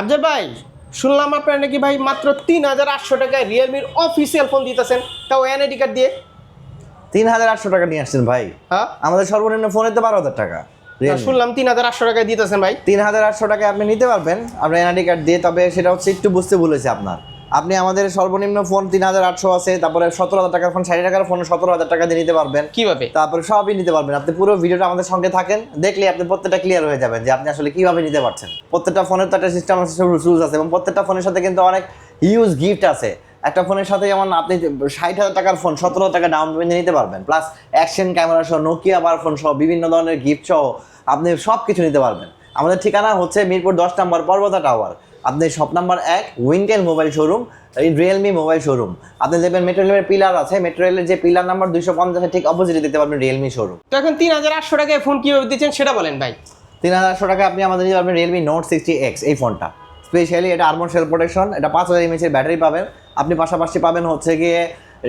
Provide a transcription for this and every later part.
আফজাল ভাই শুনলাম আপনার নাকি ভাই মাত্র তিন হাজার আটশো টাকায় রিয়েলমির অফিসিয়াল ফোন দিতেছেন। তাও এনআইডি কার্ড দিয়ে? তিন হাজার আটশো টাকা নিয়ে আসছেন ভাই। হ্যাঁ? আমাদের সর্বনিম্ন ফোনে তো বারো হাজার টাকা। শুনলাম তিন হাজার আটশো টাকায় দিতেছেন ভাই। তিন হাজার আটশো টাকায় আপনি নিতে পারবেন। আপনার এনআইডি কার্ড দিয়ে তবে সেটা হচ্ছে একটু বুঝতে বলেছে আপনার। আপনি আমাদের সর্বনিম্ন ফোন তিন হাজার আটশো আছে তারপরে সতেরো হাজার টাকার ফোন ষাট টাকার ফোন সতেরো হাজার টাকা দিয়ে নিতে পারবেন। কীভাবে? তারপরে সবই নিতে পারবেন। আপনি পুরো ভিডিওটা আমাদের সঙ্গে থাকেন দেখলে আপনি প্রত্যেকটা ক্লিয়ার হয়ে যাবেন যে আপনি আসলে কীভাবে নিতে পারছেন। প্রত্যেকটা ফোনের তো একটা সিস্টেম আছে সব রুলস আছে এবং প্রত্যেকটা ফোনের সাথে কিন্তু অনেক হিউজ গিফট আছে। একটা ফোনের সাথে যেমন আপনি ষাট হাজার টাকার ফোন সতেরো হাজার টাকা ডাউন পেমেন্ট নিতে পারবেন। প্লাস অ্যাকশন ক্যামেরা সহ নোকিয়া বার ফোন সহ বিভিন্ন ধরনের গিফট সহ আপনি সব কিছু নিতে পারবেন। আমাদের ঠিকানা হচ্ছে মিরপুর দশ নম্বর পর্বতা টাওয়ার আপনি শপ নাম্বার এক উইন্টেল মোবাইল শোরুম এই রিয়েলমি মোবাইল শোরুম আপনি দেখবেন মেট্রো রেলের পিলার আছে মেট্রো রেলের যে পিলার নাম্বার দুইশো পঞ্চাশের ঠিক অপোজিটে দেখতে পারবেন রিয়েলমি শোরুম তো এখন তিন হাজার আটশো টাকায় ফোন কীভাবে দিচ্ছেন সেটা বলেন ভাই। তিন হাজার আটশো টাকায় আপনি আমাদের দিতে পারবেন রিয়েলমি নোট সিক্সটি এক্স এই ফোনটা স্পেশালি এটা আর্মন সেল প্রোটেকশন এটা পাঁচ হাজার এমএচের ব্যাটারি পাবেন। আপনি পাশাপাশি পাবেন হচ্ছে গিয়ে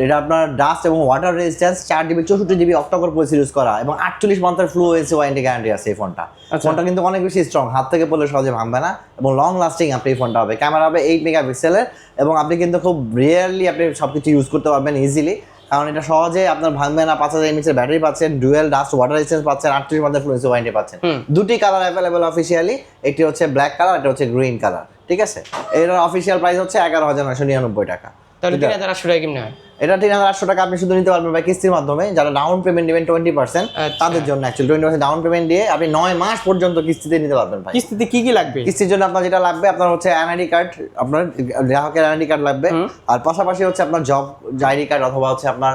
এটা আপনার ডাস্ট এবং ওয়াটার রেজিস্ট্যান্স চার জিবি চৌষট্টি জিবি অক্টোবর পলিসি ইউজ করা এবং আটচল্লিশ মান্থের ফ্লো এসি ওয়ারেন্টি গ্যারান্টি আছে এই ফোনটা আচ্ছা। ফোনটা কিন্তু অনেক বেশি স্ট্রং হাত থেকে পড়লে সহজে ভাঙবে না এবং লং লাস্টিং আপনি এই ফোনটা হবে। ক্যামেরা হবে এইট মেগা পিক্সেলের এবং আপনি কিন্তু খুব রিয়েরলি আপনি সব কিছু ইউজ করতে পারবেন ইজিলি কারণ এটা সহজে আপনার ভাঙবে না পাঁচ হাজার এমএচের ব্যাটারি পাচ্ছেন ডুয়েল ডাস্ট ওয়াটার রেজিস্ট্যান্স পাচ্ছেন আটত্রিশ মান্থের ফ্লু এসি ওয়ারেন্টি পাচ্ছেন। দুটি কালার অ্যাভেলেবেল অফিসিয়ালি একটি হচ্ছে ব্ল্যাক কালার একটা হচ্ছে গ্রিন কালার ঠিক আছে? এটার অফিসিয়াল প্রাইস হচ্ছে এগারো হাজার নয়শো নিরানব্বই টাকা। তাহলে তিন হাজার আটশো টাকা কেমনি হয়? এটা তিন হাজার আটশো টাকা আপনি শুধু নিতে পারবেন বা কিস্তির মাধ্যমে। যারা ডাউন পেমেন্ট নেবেন টোয়েন্টি পার্সেন্ট। তাদের জন্য actually twenty percent down payment দিয়ে আপনি নয় মাস পর্যন্ত কিস্তিতে নিতে পারবেন ভাই। কিস্তিতে কি কি লাগবে? কিস্তির জন্য আপনার যেটা লাগবে আপনার হচ্ছে এনআইডি কার্ড আপনার গ্রাহকের এনআইডি কার্ড লাগবে। আর পাশাপাশি হচ্ছে আপনার জব আইডি কার্ড অথবা হচ্ছে আপনার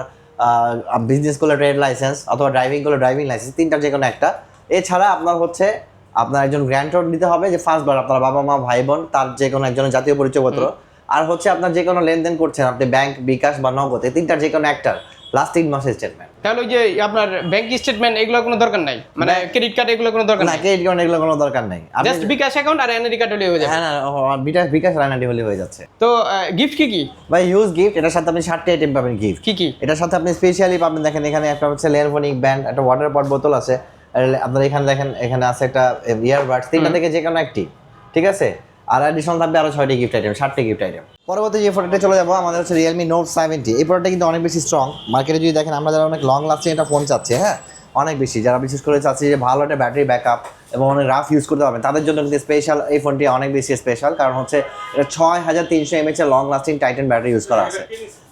বিজনেস করলে ট্রেড লাইসেন্স অথবা ড্রাইভিং করলে ড্রাইভিং লাইসেন্স তিনটার যে কোনো একটা। এছাড়া আপনার হচ্ছে আপনার একজন গ্র্যান্টর দিতে হবে যে ফার্স্ট বার আপনার বাবা মা ভাই বোন তার যে কোনো একজনের জাতীয় পরিচয়পত্র আর হচ্ছে আপনার যে কোনো লেনদেন করছেন আপনি ব্যাংক বিকাশ বা নগদ এই তিনটার যে কোনো একটার লাস্ট তিন মাসের স্টেটমেন্ট তাহলে ওই যে আপনার ব্যাংক স্টেটমেন্ট এগুলো কোনো দরকার নাই? মানে ক্রেডিট কার্ড এগুলো কোনো দরকার নাই? ক্রেডিট কার্ড এগুলো কোনো দরকার নেই। জাস্ট বিকাশ অ্যাকাউন্ট আর এনআইডি কার্ড হলে হয়ে যাবে। হ্যাঁ ও, বিকাশ বিকাশ রানাডি হলে হয়ে যাচ্ছে। তো গিফট কি কি? ভাই হিউজ গিফট এটার সাথে আপনি ষাটটি আইটেম পাবেন গিফট কি কি? এটার সাথে আপনি স্পেশালি পাবেন দেখেন এখানে একটা হচ্ছে লেয়ারফোনিক ব্যান্ড একটা ওয়াটার পট বোতল আছে। আর আপনার এখানে দেখেন এখানে আছে একটা ইয়ারবাডস তিনটা থেকে যে কোনো একটি। ঠিক আছে? আর অ্যাডিশনাল থাকবে আরও ছয়টি গিফট আইটেম ষাটটি গিফট আইটেম পরবর্তী যে ফোনটা চলে যাব, আমাদের হচ্ছে রিয়েলমি নোট সেভেন্টি এই প্রোডাক্টটা কিন্তু অনেক বেশি স্ট্রং মার্কেটে যদি দেখেন, আমরা যারা অনেক লং লাস্টিং একটা ফোন চাচ্ছি হ্যাঁ অনেক বেশি। যারা বিশেষ করে চাচ্ছি যে ভালো একটা ব্যাটারি ব্যাকআপ এবং অনেক রাফ ইউজ করতে পারবেন, তাদের জন্য কিন্তু স্পেশাল এই ফোনটি অনেক বেশি স্পেশাল কারণ হচ্ছে এটা ছয় হাজার তিনশো এমএচ এর long lasting titan battery use করা আছে।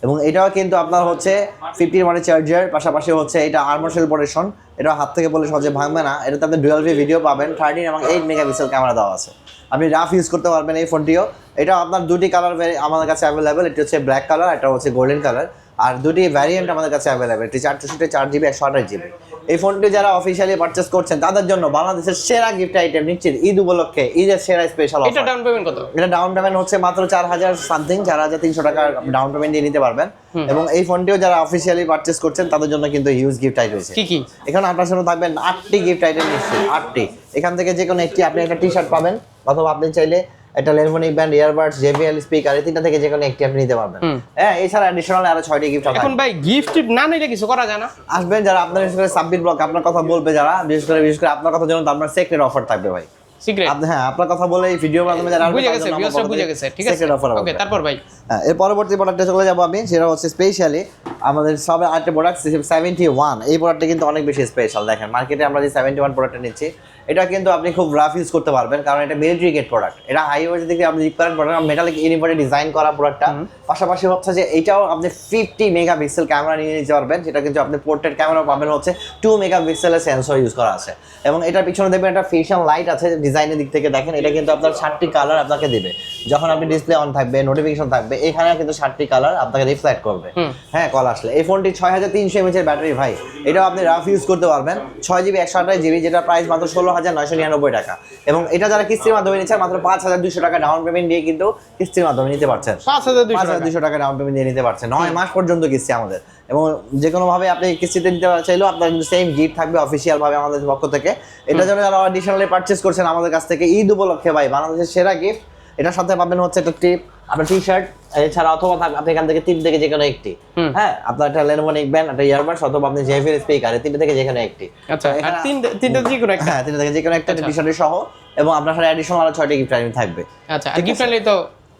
এবং এটাও কিন্তু আপনার হচ্ছে ফিফটি ওয়ানের চার্জার পাশাপাশি হচ্ছে এটা আর্মার্সেল প্রোটেকশন এটা হাত থেকে বলে সহজে ভাঙবে না। এটাতে আপনি ডুয়েল ভি ভিডিও পাবেন থার্টিন এবং এইট মেগাপিক্সেল ক্যামেরা দেওয়া আছে। আপনি রাফ ইউজ করতে পারবেন এই ফোনটিও এটা আপনার দুটি কালার আমাদের কাছে অ্যাভেলেবেল এটা হচ্ছে ব্ল্যাক কালার এটা হচ্ছে গোল্ডেন কালার আর দুটি ভ্যারিয়েন্ট আমাদের কাছে অ্যাভেলেবেল এটি চার চৌষট্টি চার জিবি একশো আঠাশ জিবি এই ফোনটি যারা অফিসিয়ালি পারচেস করছেন তাদের জন্য বাংলাদেশের সেরা গিফট আইটেম নিশ্চিত ঈদ উপলক্ষে ঈদের সেরা স্পেশাল এটা ডাউন পেমেন্ট কত? এটা ডাউন পেমেন্ট হচ্ছে মাত্র চার হাজার সামথিং চার হাজার তিনশো টাকা ডাউন পেমেন্ট দিয়ে নিতে পারবেন। এবং এই ফোনটিও যারা অফিসিয়ালি পারচেস করছেন তাদের জন্য কিন্তু হিউজ গিফট আইটেম রয়েছে। কি কি? এখানে আপনার সাথে থাকবেন আটটি গিফট আইটেম নিশ্চয়ই আটটি। এখান থেকে যে কোনো একটি আপনি একটা টি শার্ট পাবেন অথবা আপনি চাইলে একটা লেনফোনিক ব্যান্ড ইয়ারবাডস জেবিএল স্পিকার এই তিনটা থেকে যে কোনো একটি আপনি নিতে পারবেন। হ্যাঁ এছাড়া অ্যাডিশনাল আরও ছয়টি গিফট এখন ভাই গিফট না নিলে কিছু করা যায় না। আসবেন যারা আপনার বিশেষ করে সাব্বির ব্লক আপনার কথা বলবে যারা বিশেষ করে বিশেষ করে আপনার কথা জন্য আপনার সেক্রেট অফার থাকবে ভাই। সিক্রেট হ্যাঁ আপনার কথা বলে এই ভিডিওর মাধ্যমে যারা বুঝে গেছে ভিউয়ার্সরা বুঝে গেছে ঠিক আছে? offer ওকে তারপর ভাই। হ্যাঁ এর পরবর্তী প্রোডাক্টে চলে যাব আমি সেটা হচ্ছে স্পেশালি আমাদের সব আরেকটা প্রোডাক্ট সেভেন্টি ওয়ান এই প্রোডাক্টটা কিন্তু অনেক বেশি স্পেশাল দেখেন মার্কেটে আমরা যে সেভেন্টি ওয়ান প্রোডাক্টটা নিচ্ছি এটা কিন্তু আপনি খুব রাফ ইউজ করতে পারবেন কারণ এটা মিলিটারি গেট প্রোডাক্ট এটা হাইওয়ে দিকে আপনি করেন প্রোডাক্ট মেটালিক ইউনিভার্টে ডিজাইন করা প্রোডাক্টটা পাশাপাশি হচ্ছে যে এটাও আপনি ফিফটি মেগা পিক্সেল ক্যামেরা নিয়ে নিতে পারবেন যেটা কিন্তু আপনি পোর্ট্রেট ক্যামেরা পাবেন হচ্ছে টু মেগা পিক্সেলের সেন্সর ইউজ করা আছে। এবং এটার পিছনে দেখবেন একটা ফেশিয়াল লাইট আছে ডিজাইনের দিক থেকে দেখেন এটা কিন্তু আপনার ষাটটি কালার আপনাকে দেবে। যখন আপনি ডিসপ্লে অন থাকবে নোটিফিকেশন থাকবে এখানে কিন্তু ষাটটি কালার আপনাকে রিফ্লেক্ট করবে। হ্যাঁ কল আসলে। এই ফোনটি ছয় হাজার তিনশো এমএচ এর ব্যাটারি ভাই। এটাও আপনি রাফ ইউজ করতে পারবেন। ছয় জিবি একশো আঠাশ জিবি যেটা প্রাইস মাত্র ষোলো হাজার নয়শো নিরানব্বই টাকা। এবং এটা যারা কিস্তির মাধ্যমে নিচ্ছে মাত্র পাঁচ হাজার দুশো টাকা ডাউন পেমেন্ট দিয়ে কিন্তু কিস্তির মাধ্যমে নিতে পারছেন। পাঁচ হাজার দুশো টাকা। ডাউন পেমেন্ট দিয়ে নিতে পারছেন। নয় মাস পর্যন্ত কিস্তি আমাদের। এবং যে কোনোভাবে আপনি কিস্তিতে নিতে চাইলেও আপনার কিন্তু সেম গিফট থাকবে অফিসিয়ালভাবে আমাদের পক্ষ থেকে। এটা জন্য যারা অ্যাডিশনালি পারচেস করছেন আমাদের কাছ থেকে ঈদ উপলক্ষে ভাই বাংলাদেশের সেরা গিফট এটার সাথে পাবেন হচ্ছে একটা টিপ আপনার টি শার্ট এছাড়া অথবা আপনি এখান থেকে তিন থেকে যে কোনো একটি। হ্যাঁ আপনার একটা লেনোভো ব্যান্ড একটা ইয়ারবাডস অথবা আপনি জেফের স্পিকার তিনটে থেকে যে কোনো একটি। আচ্ছা তিন তিনটা যে কোনো একটা? হ্যাঁ তিনটে থেকে যে কোনো একটা টি শার্টের সহ এবং আপনার সাথে অ্যাডিশনাল আরও ছয়টি গিফট আইটেম থাকবে। আচ্ছা গিফট আইটেম তো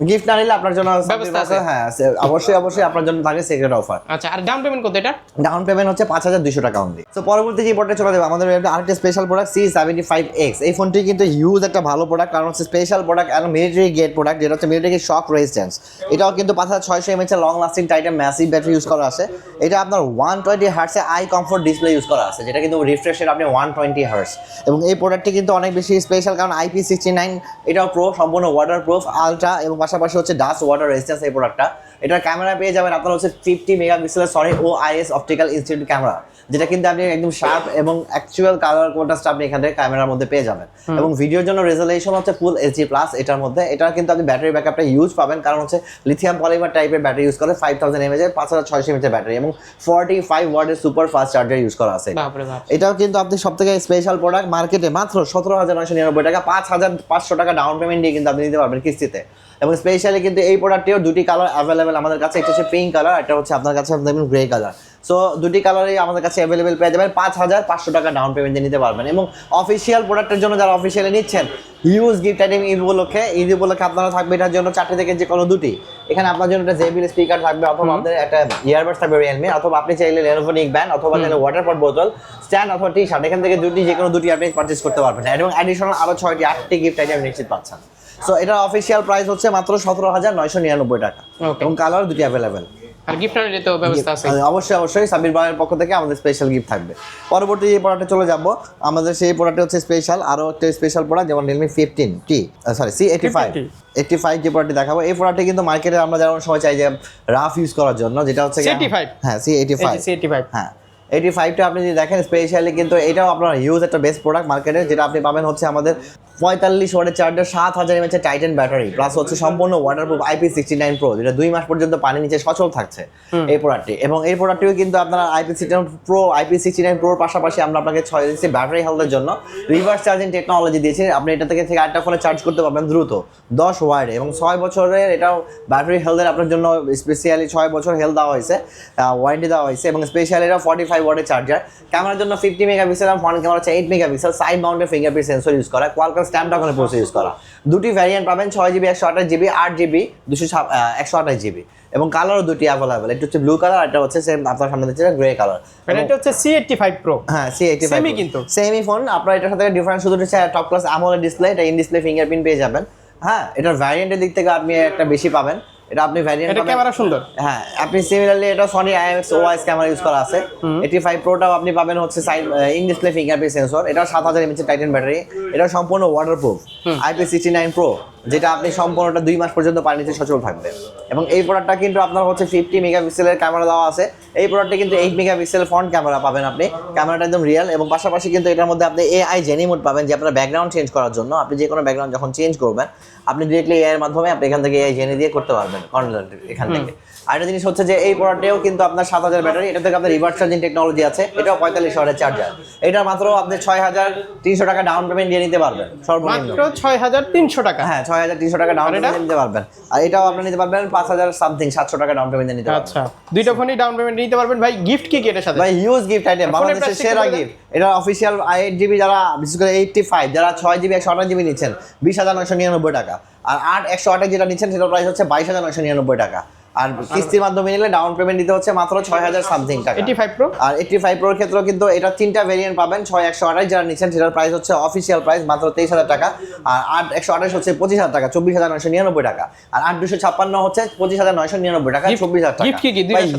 গিফট না নিলে আপনার জন্য ব্যবস্থা আছে। হ্যাঁ অবশ্যই অবশ্যই আপনার জন্য থাকে সিক্রেট অফার আচ্ছা আর ডাউন পেমেন্ট কত এটা? ডাউন পেমেন্ট হচ্ছে পাঁচ হাজার দুশো টাকা অনলি তো পরবর্তী যে প্রোডাক্ট চলে যাবে আমাদের একটা আরেকটা special product C seventy five X এই ফোনটি কিন্তু হিউজ একটা ভালো প্রোডাক্ট কারণ হচ্ছে স্পেশাল প্রোডাক্ট এবং মিলিটারি গেট প্রোডাক্ট যেটা হচ্ছে মিলিটারি শক রেজিস্ট্যান্স এটাও কিন্তু পাঁচ হাজার ছয়শো mAh long lasting titan massive battery use করা আছে। এটা আপনার ওয়ান টোয়েন্টি হার্টসে আই কমফোর্ট ডিসপ্লে ইউজ করা আছে যেটা কিন্তু রিফ্রেশের আপনি ওয়ান টোয়েন্টি হার্টস এবং এই প্রোডাক্টটি কিন্তু অনেক বেশি স্পেশাল কারণ আইপি সিক্সটি নাইন এটাও প্রো সম্পূর্ণ ওয়াটার প্রুফ আলট্রা এবং পাশাপাশি হচ্ছে ডাস্ট ওয়াটার রেজিস্ট্যান্স এই প্রোডাক্টটা এটার ক্যামেরা পেয়ে যাবেন আপনার হচ্ছে ফিফটি মেগাপিক্সেলের sorry O IS optical institute camera যেটা কিন্তু আপনি একদম শার্প এবং অ্যাকচুয়াল কালার কন্ট্রাস্ট আপনি এখানে ক্যামেরার মধ্যে পেয়ে যাবেন। এবং ভিডিওর জন্য রেজলিউশন হচ্ছে ফুল এইচডি প্লাস এটার মধ্যে। এটা কিন্তু আপনি ব্যাটারি ব্যাকআপটা ইউজ পাবেন কারণ হচ্ছে লিথিয়াম পলিমার টাইপের ব্যাটারি ইউজ করে ফাইভ থাউজেন্ড এমএজ এর পাঁচ হাজার ছয়শো এমএচ ব্যাটারি এবং ফর্টি ফাইভ ওয়ার্ডের সুপার ফাস্ট চার্জার ইউজ করা আছে। এটাও কিন্তু আপনি সব থেকে স্পেশাল প্রোডাক্ট মার্কেটে মাত্র সতেরো হাজার নয়শো নিরানব্বই টাকা পাঁচ হাজার পাঁচশো টাকা ডাউন পেমেন্ট দিয়ে কিন্তু আপনি নিতে পারবেন কিস্তিতে। এবং স্পেশালি কিন্তু এই প্রোডাক্টটিও দুটি কালার অ্যাভেলেবেল আমাদের কাছে। একটা হচ্ছে পিঙ্ক কালার একটা হচ্ছে আপনার কাছে দেখবেন গ্রে কালার সো দুটি কালারই আমাদের কাছে অ্যাভেলেবেল পেয়ে যাবেন। পাঁচ হাজার পাঁচশো টাকা ডাউন পেমেন্ট দিয়ে নিতে পারবেন। এবং অফিসিয়াল প্রোডাক্টের জন্য যারা অফিসিয়ালি নিচ্ছেন হিউজ গিফট আইটেম ঈদ উপলক্ষে ঈদ উপলক্ষে আপনারা থাকবে এটার জন্য চারটে থেকে যে কোনো দুটি। এখানে আপনার জন্য একটা জেবিএল স্পিকার থাকবে অথবা আপনাদের একটা ইয়ারবাডস থাকবে রিয়েলমি অথবা আপনি চাইলে লেনোভো নিক ব্যান্ড অথবা চাইলে ওয়াটার পট বোতল স্ট্যান্ড অথবা টি শার্ট এখান থেকে দুটি যে কোনো দুটি আপনি পারচেস করতে পারবেন। এবং অ্যাডিশনাল আরও ছয়টি আটটি গিফট আইটেম নিশ্চিত পাচ্ছেন। সো এটার অফিসিয়াল প্রাইস হচ্ছে মাত্র সতেরো হাজার নয়শো নিরানব্বই টাকা। এবং কালার দুটি অ্যাভেলেবেল আর গিফট তো ব্যবস্থা আছে। অবশ্যই অবশ্যই। সাবির ভাইয়ের পক্ষ থেকে আমাদের স্পেশাল গিফট থাকবে। পরবর্তী যে প্রোডাক্টে চলে যাব আমাদের সেই প্রোডাক্ট হচ্ছে স্পেশাল আরও একটা স্পেশাল প্রোডাক্ট যেমন Realme fifteen T sorry C eighty five 15T eighty five যে প্রোডাক্টটি দেখাবো এই প্রোডাক্টটি কিন্তু মার্কেটে আমরা যেমন সময় চাই যে রাফ ইউজ করার জন্য যেটা হচ্ছে গিয়ে- C85 হ্যাঁ C eighty five eighty five হ্যাঁ এইটি ফাইভটা আপনি যদি দেখেন স্পেশালি কিন্তু এটাও আপনার হিউজ একটা বেস্ট প্রোডাক্ট মার্কেটে যেটা আপনি পাবেন হচ্ছে আমাদের পঁয়তাল্লিশ ওয়াটের চার্জার সাত হাজার এমএচ টাইটেন ব্যাটারি প্লাস হচ্ছে সম্পূর্ণ waterproof IP sixty nine pro যেটা দুই মাস পর্যন্ত পানি নিচে সচল থাকছে এই প্রোডাক্টটি এবং এই প্রোডাক্টটিও কিন্তু আপনার IP sixty nine pro IP sixty nine প্রোর পাশাপাশি আমরা আপনাকে ছয় দিচ্ছি ব্যাটারি হেলথের জন্য। রিভার্স চার্জিং টেকনোলজি দিয়েছি আপনি এটা থেকে থেকে আরেকটা ফোনে চার্জ করতে পারবেন দ্রুত দশ ওয়ার্ডে এবং ছয় বছরের এটাও ব্যাটারি হেলথের আপনার জন্য স্পেশালি ছয় বছর হেলথ দেওয়া হয়েছে ওয়ারেন্টি দেওয়া হয়েছে। এবং স্পেশালি এটা ফর্টি ফাইভ ওয়ার্ডের চার্জার ক্যামেরার জন্য ফিফটি মেগাপিক্সেল এবং ফ্রন্ট ক্যামেরা হচ্ছে এইট মেগাপিক্সেল সাইড মাউন্টের ফিঙ্গারপ্রিন্ট সেন্সর ইউজ করা কোয়ালকাম স্ট্যাম্পড্রাগনের প্রসেস ইউজ করা। দুটি ভ্যারিয়েন্ট পাবেন ছয় জিবি একশো আঠাশ জিবি আট জিবি দুশো একশো আঠাশ জিবি এবং কালারও দুটি অ্যাভেলেবেল একটা হচ্ছে ব্লু কালার একটা হচ্ছে সেম আপনার সামনে দিচ্ছে গ্রে কালার এটা হচ্ছে সি এইটটি ফাইভ প্রো হ্যাঁ সি এইটি ফাইভ কিন্তু। সেমই ফোন আপনার এটার সাথে ডিফারেন্স শুধু হচ্ছে টপ ক্লাস আমলের ডিসপ্লে এটা ইন ডিসপ্লে ফিঙ্গারপ্রিন্ট পেয়ে যাবেন। হ্যাঁ এটার ভ্যারিয়েন্টের দিক থেকে আপনি একটা বেশি পাবেন। এটা আপনি ভ্যারিয়েন্ট এটা ক্যামেরা সুন্দর। হ্যাঁ আপনি সিমিলারলি এটা Sony IMX OIS camera use করা আছে। এইটি ফাইভ প্রোটাও আপনি পাবেন হচ্ছে side in display fingerprint sensor এটা সাত হাজার এমএচ টাইটেন ব্যাটারি এটা সম্পূর্ণ waterproof IP sixty nine pro যেটা আপনি সম্পূর্ণটা দুই মাস পর্যন্ত পানিতে সচল থাকবে। এবং এই প্রোডাক্টটা কিন্তু আপনার হচ্ছে ফিফটি মেগাপিক্সেলের ক্যামেরা দেওয়া আছে। এই প্রোডাক্টে কিন্তু এইট মেগাপিক্সেল ফ্রন্ট ক্যামেরা পাবেন আপনি। ক্যামেরাটা একদম রিয়েল এবং পাশাপাশি কিন্তু এটার মধ্যে আপনি এআই জেনি মোড পাবেন যে আপনার ব্যাকগ্রাউন্ড চেঞ্জ করার জন্য। আপনি যে কোনো ব্যাকগ্রাউন্ড যখন চেঞ্জ করবেন আপনি ডিরেক্টলি এআই এর মাধ্যমে আপনি এখান থেকে এআই জেনে দিয়ে করতে পারবেন। কর্নার এখান থেকে। আরেকটা জিনিস হচ্ছে যে এই প্রোডাক্টেও কিন্তু আপনার সাত হাজার ব্যাটারি এটা থেকে আপনার রিভার্স চার্জিং টেকনোলজি আছে এটাও পঁয়তাল্লিশ ওয়াটের চার্জার এটা মাত্র আপনি ছয় হাজার তিনশো টাকা ডাউন পেমেন্ট দিয়ে নিতে পারবেন সর্বনিম্ন। ছয় হাজার তিনশো টাকা। হ্যাঁ ছয় হাজার তিনশো টাকা ডাউন? পেমেন্ট নিতে পারবেন। আর এটাও আপনি নিতে পারবেন পাঁচ হাজার সামথিং সাতশো টাকা ডাউন পেমেন্ট নিতে পারবেন। আচ্ছা দুইটা ফোনই ডাউন পেমেন্ট নিতে পারবেন। ভাই গিফট কি কি এটার সাথে? ভাই হিউজ গিফট আইটেম বাংলাদেশের সেরা গিফট এটা অফিসিয়াল এইট জিবি যারা বিশেষ করে এইটটি ফাইভ যারা ছয় জিবি একশো আঠাশ জিবি নিচ্ছেন বিশ হাজার নয়শো নিরানব্বই টাকা। আর আট একশো আটে যেটা নিচ্ছেন সেটার প্রাইস হচ্ছে বাইশ হাজার নয়শো নিরানব্বই টাকা। আর কিস্তির মাধ্যমে নিলে ডাউন পেমেন্ট দিতে হচ্ছে মাত্র ছয় হাজার সামথিং টাকা। এইটি ফাইভ প্রো আর এইটটি ফাইভ প্রোর ক্ষেত্রেও কিন্তু এটা তিনটা ভেরিয়েন্ট পাবেন ছয় একশো আঠাশ। যারা নিচ্ছেন সেটার প্রাইস হচ্ছে অফিসিয়াল প্রাইস মাত্র তেইশ হাজার টাকা। আর আট একশো আঠাশ হচ্ছে পঁচিশ হাজার টাকা চব্বিশ হাজার নয়শো নিরানব্বই টাকা। আর আট দুশো ছাপ্পান্ন হচ্ছে পঁচিশ হাজার নয়শো নিরানব্বই টাকা চব্বিশ হাজার টাকা?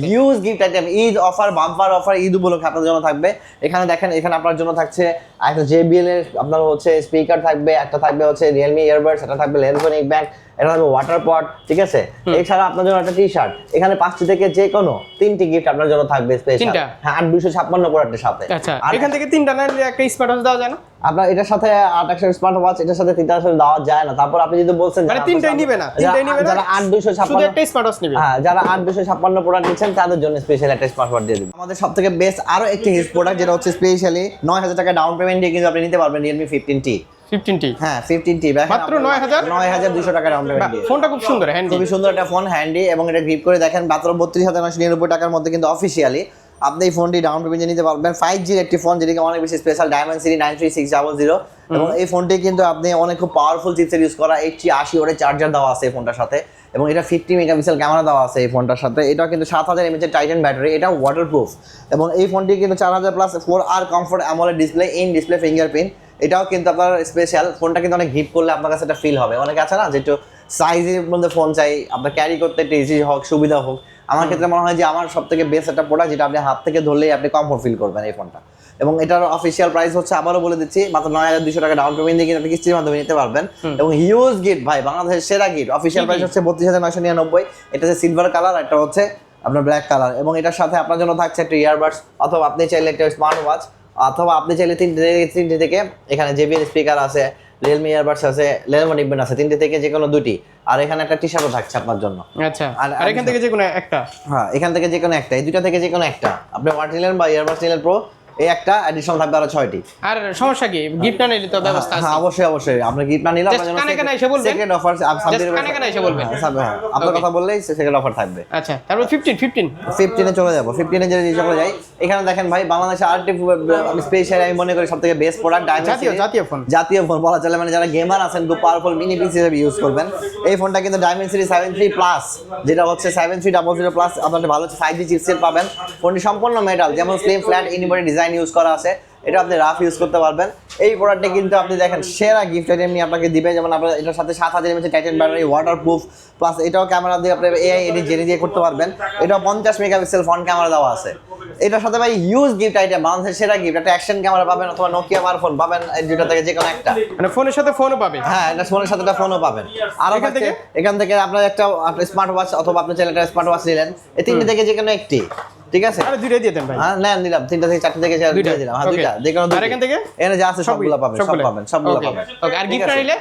Huge gift item Eid offer bumper offer Eid উপলক্ষে আপনার জন্য থাকবে। এখানে দেখেন এখানে আপনার জন্য থাকছে একটা জেবিএল এর আপনার হচ্ছে স্পিকার থাকবে একটা থাকবে হচ্ছে রিয়েলমি ইয়ারবাডস একটা থাকবে লেন্সো নেক ব্যান্ড এটা থাকবে ওয়াটার পট ঠিক আছে? এছাড়া আপনার জন্য একটা টি শার্ট এখানে পাঁচটি থেকে যে কোনো তিনটি গিফট আপনার জন্য থাকবে স্পেশাল? হ্যাঁ আট দুশো ছাপ্পান্ন প্রোডাক্টের সাথে। আচ্ছা আর এখান থেকে তিনটা না একটা স্মার্ট ওয়াচ দেওয়া যায় না? আপনার এটার সাথে আট একশো স্মার্ট ওয়াচ এটার সাথে তিনটা আসলে দেওয়া যায় না। তারপর আপনি যদি বলছেন মানে তিনটাই নিবে না যারা- তিনটাই নিবে না যারা আট দুশো ছাপ্পান্ন একটা স্মার্ট ওয়াচ নিবে। হ্যাঁ যারা আট দুশো ছাপ্পান্ন প্রোডাক্ট নিচ্ছেন তাদের জন্য স্পেশাল একটা স্মার্টফোন দিয়ে দিবেন আমাদের সব থেকে বেস্ট আরও একটি হিট প্রোডাক্ট যেটা হচ্ছে স্পেশালি নয় হাজার টাকা ডাউন পেমেন্ট দিয়ে কিন্তু আপনি নিতে পারবেন Realme fifteen T fifteen T হ্যাঁ ফিফটিন টি মাত্র 9,000? নয় হাজার? দুশো টাকা ডাউন ফোনটা খুব সুন্দর হ্যান্ডি খুবই সুন্দর একটা ফোন হ্যান্ডি এবং এটা গ্রিপ করে দেখেন মাত্র বত্রিশ হাজার নশো নিরানব্বই টাকার মধ্যে কিন্তু অফিসিয়ালি আপনি এই ফোনটি ডাউন পেমেন্টে নিতে পারবেন। ফাইভ জির একটি ফোন যেটিকে অনেক বেশি special diamond series nine three six double zero এবং এই ফোনটি কিন্তু আপনি অনেক খুব পাওয়ারফুল চিপসের ইউজ করা এইটটি আশি ওরে চার্জার দেওয়া আছে এই ফোনটার সাথে। এবং এটা ফিফটি মেগাপিক্সেল ক্যামেরা দেওয়া আছে এই ফোনটার সাথে। এটা কিন্তু সাত হাজার এমএচের টাইটান ব্যাটারি এটা ওয়াটারপ্রুফ এবং এই ফোনটি কিন্তু চার হাজার plus four R comfort AMOLED display in display fingerprint এটাও কিন্তু আপনার স্পেশাল ফোনটা কিন্তু অনেক হিট করলে আপনার কাছে একটা ফিল হবে। অনেকে আছে না যে একটু সাইজের মধ্যে ফোন চাই আপনার ক্যারি করতে একটু ইজি হোক সুবিধা হোক। আমার ক্ষেত্রে মনে হয় যে আমার সব থেকে বেস্ট একটা প্রোডাক্ট যেটা আপনি হাত থেকে ধরলেই আপনি কমফোর্ট ফিল করবেন এই ফোনটা এবং এটার অফিসিয়াল প্রাইস হচ্ছে আবারও বলে দিচ্ছি মাত্র নয় হাজার দুশো টাকা ডাউন পেমেন্ট দিয়ে কিন্তু আপনি কিস্তির মাধ্যমে নিতে পারবেন। এবং হিউজ গিফট ভাই বাংলাদেশের সেরা গিফট অফিসিয়াল প্রাইস হচ্ছে বত্রিশ হাজার নয়শো নিরানব্বই। এটা হচ্ছে সিলভার কালার একটা হচ্ছে আপনার ব্ল্যাক কালার এবং এটার সাথে আপনার জন্য থাকছে একটা ইয়ারবাডস অথবা আপনি চাইলে একটা স্মার্ট ওয়াচ অথবা আপনি চাইলে তিনটে তিনটে থেকে এখানে জেবিএল স্পিকার আছে রিয়েলমি ইয়ারবাডস আছে লেনভো নিবেন আছে তিনটে থেকে যে কোনো দুটি আর এখানে একটা টি শার্টও থাকছে আপনার জন্য। আচ্ছা আর- আর এখান থেকে যে কোনো একটা? হ্যাঁ এখান থেকে যে কোনো একটা এই দুটো থেকে যে কোনো একটা। আপনি ওয়াট নিলেন বা ইয়ারবাডস নিলেন প্রো এই একটা অ্যাডিশনাল থাকবে আরও ছয়টি। আর সমস্যা কি? গিফট না নিলে তো ব্যবস্থা আছে। হ্যাঁ অবশ্যই অবশ্যই। আপনি গিফট না নিলে আপনার জন্য কানে কানে এসে বলবেন। সেকেন্ড অফার কানে কানে এসে বলবেন। হ্যাঁ আপনার কথা বললেই সেকেন্ড অফার থাকবে। আচ্ছা তারপর ফিফটিন ফিফটিন ফিফটিনে চলে যাব। ফিফটিনে যদি চলে যাই। এখানে দেখেন ভাই বাংলাদেশে আরটি আমি স্পেশাল আমি মনে করি সব থেকে বেস্ট প্রোডাক্ট জাতীয় জাতীয় ফোন জাতীয় ফোন বলা চলে। মানে যারা গেমার আছেন খুব পাওয়ারফুল মিনি পিসি হিসেবে ইউজ করবেন। এই ফোনটা কিন্তু সেভেন থ্রি প্লাস যেটা হচ্ছে জিরো প্লাস আপনার ভালো ফাইভ জি চিপসেট পাবেন। ফোনটি সম্পূর্ণ মেটাল যেমন slim flat unibody design use করা আছে এটা আপনি রাফ ইউজ করতে পারবেন। এই প্রোডাক্টটা কিন্তু আপনি দেখেন সেরা গিফট এমনি আপনাকে দিবে যেমন আপনার এটার সাথে সাত হাজার mAh titan battery waterproof plus এটাও ক্যামেরা দিয়ে আপনি এআই এডিট জেনে দিয়ে করতে পারবেন। এটাও পঞ্চাশ মেগাপিক্সেল ফ্রন্ট ক্যামেরা দেওয়া আছে। এটার সাথে ভাই ইউজ গিফট আইটেম বাংলাদেশের সেরা গিফট একটা অ্যাকশন ক্যামেরা পাবেন অথবা নোকিয়া মারফোন পাবেন এই দুটো থেকে যে কোনো একটা। মানে ফোনের সাথে ফোনও পাবে? হ্যাঁ এটা ফোনের সাথে একটা ফোনও পাবেন। আর এখান থেকে? এখান থেকে আপনার একটা স্মার্ট ওয়াচ অথবা আপনার ছেলে একটা স্মার্ট ওয়াচ নিলেন। এই তিনটে থেকে যে কোনো একটি। ঠিক আছে? আরে দুইটা দিয়ে দেন ভাই। হ্যাঁ না নিলাম। তিনটা থেকে চারটে থেকে চার- দুইটা? দিয়ে দিলাম। হ্যাঁ. দুইটা। কোনো আর এখান থেকে? এখানে যা আছে সবগুলো। পাবেন সব পাবেন সবগুলো পাবেন। ওকে আর গিফট? নিলে?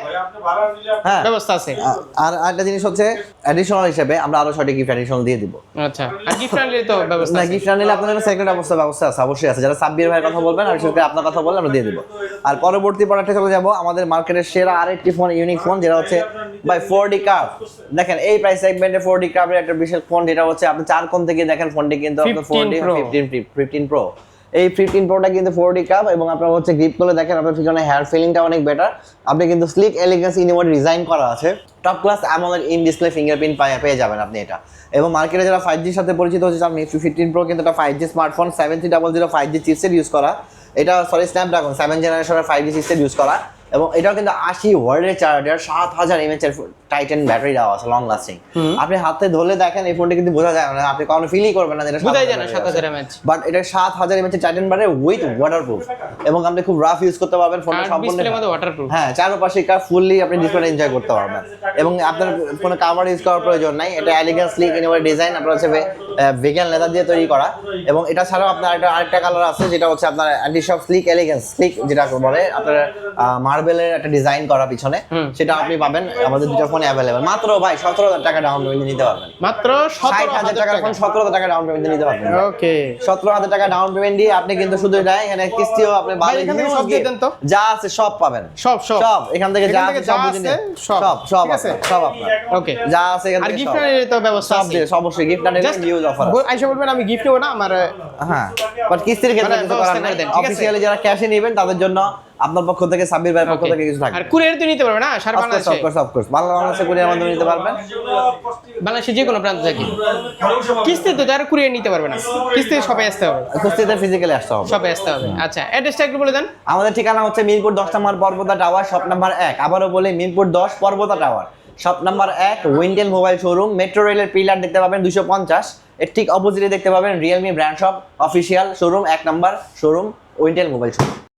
হ্যাঁ। ব্যবস্থা আছে। আর আরেকটা জিনিস হচ্ছে অ্যাডিশনাল হিসেবে আমরা আরও ছয়টি গিফট অ্যাডিশনাল দিয়ে দিব। আচ্ছা আর গিফট নিলে তো ব্যবস্থা না গিফট নিলে আপনার জন্য সেকেন্ড অবস্থা ব্যবস্থা আছে অবশ্যই আছে। যারা সাব্বির ভাইয়ের কথা বলবেন আর সেটা আপনার কথা বললে আমরা দিয়ে দিব। আর পরবর্তী প্রোডাক্টে চলে যাব আমাদের মার্কেটের সেরা আরেকটি ফোন ইউনিক ফোন যেটা হচ্ছে বাই ফোর ডি কার্ভ দেখেন এই প্রাইস সেগমেন্টে ফোর ডি কার্ভের একটা বিশেষ ফোন যেটা হচ্ছে আপনি চার কোণ থেকে দেখেন ফোনটি কিন্তু আপনার four 15 D. Fifteen fifteen pro এই ফিফটিন প্রোটা কিন্তু ফোর ডি কাপ এবং আপনার হচ্ছে গ্রিপ করে দেখেন আপনার পিছনে হেয়ার ফিলিংটা অনেক বেটার আপনি কিন্তু স্লিক এলিগেন্স ইনিমোড ডিজাইন করা আছে। Top class AMOLED in display fingerprint পায়ে পেয়ে যাবেন আপনি এটা। এবং মার্কেটে যারা ফাইভ জির সাথে পরিচিত হচ্ছে মিফি ফিফটিন প্রো কিন্তু একটা five G smartphone seven three double zero five G chipset use করা। এটা সরি স্ন্যাপড্রাগন সেভেন জেনারেশনের ফাইভ জি চিপসেট ইউজ করা। এবং এটাও কিন্তু আশি ওয়ার্ডের চার্জার সাত হাজার এমএচ এর টাইটান ব্যাটারি দেওয়া আছে লং লাস্টিং আপনি হাতে ধরলে দেখেন এই ফোনটা কিন্তু বোঝা যায় না আপনি কখনো ফিলই করবেন না যেটা বুঝাই যায় না সাত হাজার এমএচ বাট এটা সাত হাজার এমএচ টাইটান বারে উইথ ওয়াটারপ্রুফ এবং আপনি খুব রাফ ইউজ করতে পারবেন ফোনটা সম্পূর্ণ ডিসপ্লের মধ্যে ওয়াটারপ্রুফ হ্যাঁ চারপাশে কার ফুললি আপনি ডিসপ্লে এনজয় করতে পারবেন। এবং আপনার কোনো কাভার ইউজ করার প্রয়োজন নাই এটা এলিগেন্স স্লিক ইনোভেটিভ ডিজাইন আপনার হচ্ছে ভেগান লেদার দিয়ে তৈরি করা। এবং এটা ছাড়াও আপনার একটা আরেকটা কালার আছে যেটা হচ্ছে আপনার অ্যান্টি সব স্লিক এলিগেন্স স্লিক যেটা বলে আপনার মার্বেলের একটা ডিজাইন করা পিছনে। সেটা আপনি পাবেন। আমাদের দুটো ফোনে অ্যাভেলেবেল মাত্র ভাই সতেরো হাজার টাকা ডাউন পেমেন্ট নিতে পারবেন। মাত্র ষাট হাজার টাকার ফোন সতেরো হাজার টাকা ডাউন পেমেন্ট নিতে পারবেন ওকে সতেরো হাজার টাকা ডাউন পেমেন্ট দিয়ে আপনি কিন্তু শুধু এটা এখানে কিস্তিও আপনি huge সব দিয়ে দেন তো। যা আছে সব পাবেন। সব সব। সব এখান থেকে যা আছে সব আছে, সব। সব সব আছে? সব আপনার। ওকে যা আছে এখান আর থেকে গিফট সব। নিলে তো ব্যবস্থা আছে। দিয়ে অবশ্যই গিফট Just ইউজ অফার বল- আইসা বলবেন আমি গিফট নেব না আমার হ্যাঁ বাট কিস্তির ক্ষেত্রে মানে কিছু করার নাই। অফিসিয়ালি যারা ক্যাশে নেবেন তাদের জন্য আপনার পক্ষ থেকে সাব্বির ভাইয়ের পক্ষ থেকে কিছু থাকবে। আর কুরিয়ার তো নিতে পারবে না? সারা বাংলাদেশে? অফকোর্স অফকোর্স বাংলা বাংলাদেশে কুরিয়ার মাধ্যমে নিতে পারবেন। বাংলাদেশে যে কোনো প্রান্ত থেকে। কিস্তি তো যারা কুরিয়ার নিতে পারবে না। কিস্তি সবাই আসতে হবে। কুস্তিতে ফিজিক্যালি আসতে হবে। সবাই আসতে হবে। আচ্ছা অ্যাড্রেসটা একটু বলে দেন। আমাদের ঠিকানা হচ্ছে মিরপুর দশ number Parbata tower shop number এক। আবারও বলি মিরপুর দশ পর্বতা টাওয়ার। শপ নাম্বার এক উইন্টেল মোবাইল শোরুম মেট্রো রেলের পিলার দেখতে পাবেন দুশো পঞ্চাশ। এর ঠিক অপোজিটে দেখতে পাবেন Realme brand shop official showroom এক number showroom Wintel mobile showroom